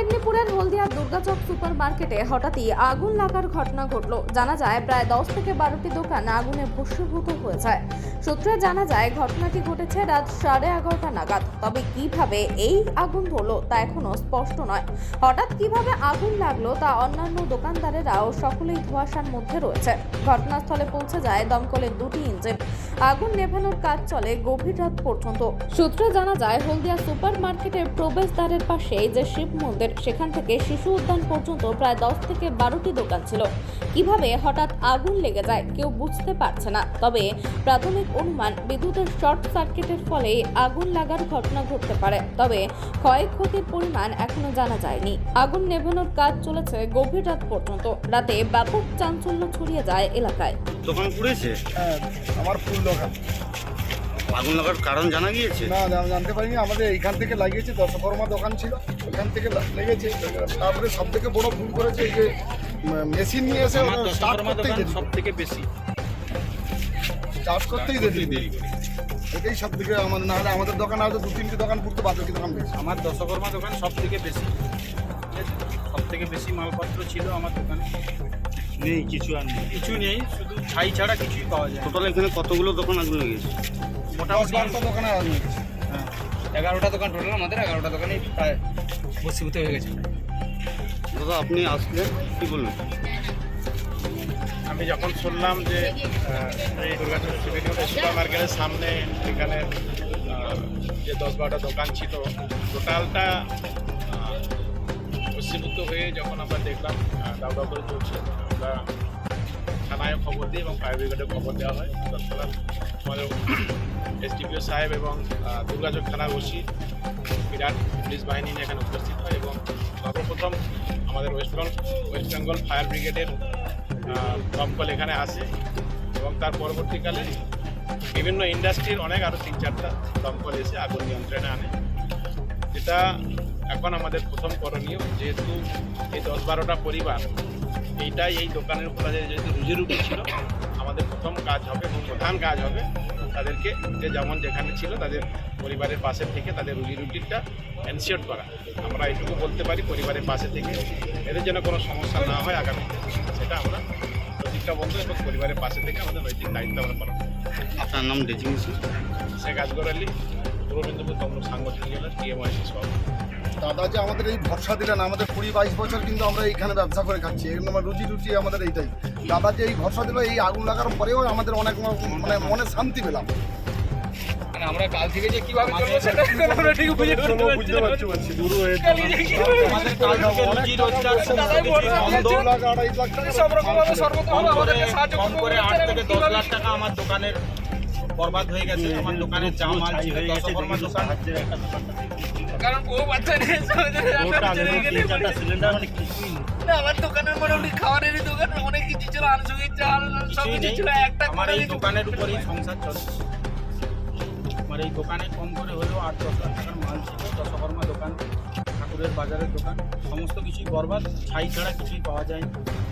মেদিনীপুরের হলদিয়ার দুর্গাচক সুপার মার্কেটে হঠাৎই আগুন লাগার ঘটনা ঘটল। জানা যায়, প্রায় দশ থেকে বারোটি দোকান আগুনে ভস্মীভূত হয়ে যায় সূত্রে জানা যায়, ঘটনাটি ঘটেছে রাত সাড়ে এগারোটা নাগাদ। তবে কীভাবে এই আগুন ধরলো তা এখনও স্পষ্ট নয়। হঠাৎ কীভাবে আগুন লাগল তা অন্যান্য দোকানদারেরাও সকলেই ধোঁয়াশার মধ্যে রয়েছে। ঘটনাস্থলে পৌঁছে যায় দমকলের দুটি ইঞ্জিন। আগুন নেভানোর কাজ চলে গভীর রাত পর্যন্ত। সূত্রে জানা যায়, হলদিয়া সুপার মার্কেটের প্রবেশদ্বারের পাশে যে শিব মন্দির সেখান থেকে শিশু উদ্যান পর্যন্ত প্রায় দশ থেকে বারোটি দোকান ছিল। কীভাবে হঠাৎ আগুন লেগে যায় কেউ বুঝতে পারছে না। তবে প্রাথমিক অনুমান বিদ্যুতের শর্ট সার্কিটের ফলে আগুন লাগার ঘটনা ঘটতে পারে। তবে ক্ষয়ক্ষতির পরিমাণ এখনও জানা যায়নি। আগুন নেভানোর কাজ চলেছে গভীর রাত পর্যন্ত। রাতে ব্যাপক চাঞ্চল্য ছড়িয়ে যায় এলাকায়। দোকান পুড়েছে হ্যাঁ আমার ফুল দোকান। আগুন লাগার কারণ জানা গিয়েছে? না আমি জানতে পারিনি। আমাদের এইখান থেকে লাগিয়েছে দশকর্মা দোকান ছিল। ওখান থেকে লেগেছে। তারপরে সব থেকে বড় ভুল করেছে এই যে মেশিন নিয়ে এসে আমার স্টার্ট দশকর্মা করতেই দোকান দেরি সব থেকে বেশি। স্টার্ট করতেই দেরি এটাই সব থেকে আমাদের না হলে আমাদের দোকান হয়তো দু তিনটি দোকান পুরতে বাকি দোকান বেশি আমার দশকর্মা দোকান সব থেকে বেশি। সব থেকে বেশি মালপত্র ছিল আমার দোকানে। নেই কিছু আর নেই। কিছু নেই শুধু ছাই ছাড়া কিছুই পাওয়া যায়। টোটাল এখানে কতগুলো দোকান আগুন লেগেছে? মোটামুটি। হ্যাঁ, এগারোটা দোকান টোটাল আমাদের এগারোটা দোকানে প্রায় বসীভূত হয়ে গেছে। দাদা আপনি আসলেন কি বলবেন? আমি যখন শুনলাম যে এই সুপার মার্কেটের সামনে এখানে যে দশ বারোটা দোকান ছিল টোটালটা বসীভূত হয়ে যখন আমরা দেখলাম আহ, দাউ দাউ করে চলছে আমরা থানায় খবর দিই এবং ফায়ার ব্রিগেডে খবর দেওয়া হয়। তৎক্ষণাৎ আমাদের এসডিপিও সাহেব এবং দুর্গাচক থানার ওসি বিরাট পুলিশ বাহিনী নিয়ে এখানে উপস্থিত হয় এবং সর্বপ্রথম আমাদের West Bengal West Bengal fire ব্রিগেডের দমকল এখানে আসে এবং তার পরবর্তীকালে বিভিন্ন ইন্ডাস্ট্রির অনেক আরও তিন চারটা দমকল এসে আগুন নিয়ন্ত্রণে আনে। যেটা এখন আমাদের প্রথম করণীয়, যেহেতু এই দশ বারোটা পরিবার এইটাই এই দোকানের উপর যেহেতু রুজি রুটি ছিল আমাদের প্রথম কাজ হবে এবং প্রধান কাজ হবে তাদেরকে যে যেমন যেখানে ছিল তাদের পরিবারের পাশে থেকে তাদের রুজি রুটিটা এনশিওর করা। আমরা এটুকু বলতে পারি পরিবারের পাশে থেকে। এদের যেন কোনো সমস্যা না হয় আগামীতে সেটা আমরা প্রতিজ্ঞাবদ্ধ এবং পরিবারের পাশে থেকে আমাদের নৈতিক দায়িত্ব আমরা পালন। আপনার নাম ডেজিগনেশন শেখ আজগর আলী পূর্ব মেদিনীপুর তমলুক সাংগঠনিক জেলার টিএমআইসি সভাপতি। দাদা যে আমাদের এই ভরসা দিলেন আমাদের কুড়ি বাইশ বছর কিন্তু আমরা এইখানে ব্যবসা করে খাচ্ছি এরকম আমার রুজি রুটি আমাদের এইটাই দাদা যে এই ভরসা দিল এই আগুন লাগার পরেও আমাদের অনেক মানে মনে শান্তি পেলাম মানে আমরা কাল থেকে যে কীভাবে চলবো সেটা এখন আমরা ঠিক বুঝে উঠতে পারছি না। কালকে যে আমাদের কাল থেকে রুজি রোজগার লাখ আড়াই লাখ টাকা সব রকম ভাবে সর্বতভাবে আমাদেরকে সাহায্য করে আট থেকে দশ কিভাবে- লাখ টাকা আমার দোকানের বরবাদ হয়ে গেছে আমার দোকানের যা মাল ছিল দশকর্মা দোকান কারণ বউ বাচ্চা নিয়ে মানে- সিলিন্ডার মানে কিছুই না, আমার দোকানের মোটামুটি খাবারেরই দোকান অনেক কিছু ছিল আনুষঙ্গিক চাল সব কিছু ছিল একটা আমার এই দোকানের উপরেই সংসার চলে। আমার এই দোকানে কম করে হলেও আট দশ লাখ টাকার মাল ছিল দশকর্মা দোকান ঠাকুরের বাজারের দোকান সমস্ত কিছুই বরবাদ ছাই ছাড়া কিছুই পাওয়া যায়